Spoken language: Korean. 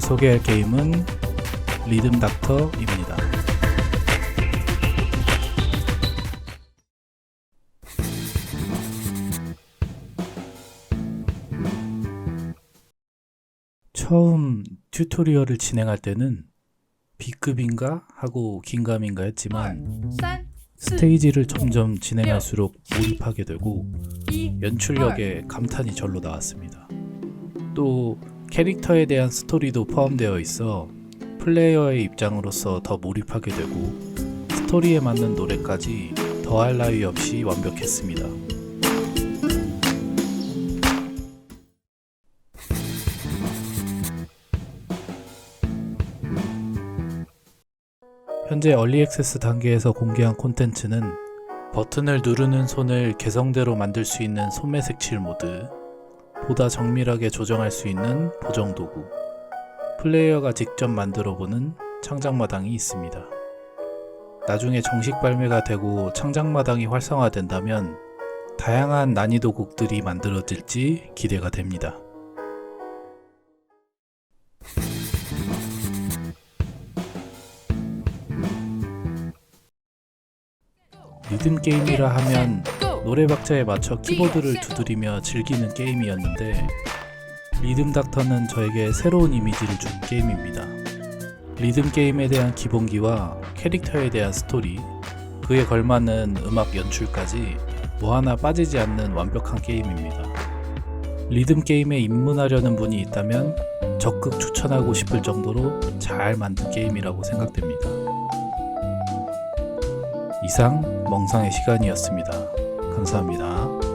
오늘 소개할 게임은 리듬 닥터입니다. 처음 튜토리얼을 진행할 때는 B급인가 하고 긴가민가 했지만 스테이지를 점점 진행할수록 몰입하게 되고 연출력에 감탄이 절로 나왔습니다. 또 캐릭터에 대한 스토리도 포함되어 있어 플레이어의 입장으로서 더 몰입하게 되고 스토리에 맞는 노래까지 더할 나위 없이 완벽했습니다. 현재 얼리 액세스 단계에서 공개한 콘텐츠는 버튼을 누르는 손을 개성대로 만들 수 있는 소매 색칠 모드, 보다 정밀하게 조정할 수 있는 보정 도구, 플레이어가 직접 만들어 보는 창작마당이 있습니다. 나중에 정식 발매가 되고 창작마당이 활성화된다면 다양한 난이도 곡들이 만들어질지 기대가 됩니다. 리듬 게임이라 하면！ 노래 박자에 맞춰 키보드를 두드리며 즐기는 게임이었는데 리듬 닥터는 저에게 새로운 이미지를 준 게임입니다. 리듬 게임에 대한 기본기와 캐릭터에 대한 스토리, 그에 걸맞는 음악 연출까지 뭐 하나 빠지지 않는 완벽한 게임입니다. 리듬 게임에 입문하려는 분이 있다면 적극 추천하고 싶을 정도로 잘 만든 게임이라고 생각됩니다. 이상 멍상의 시간이었습니다. 감사합니다.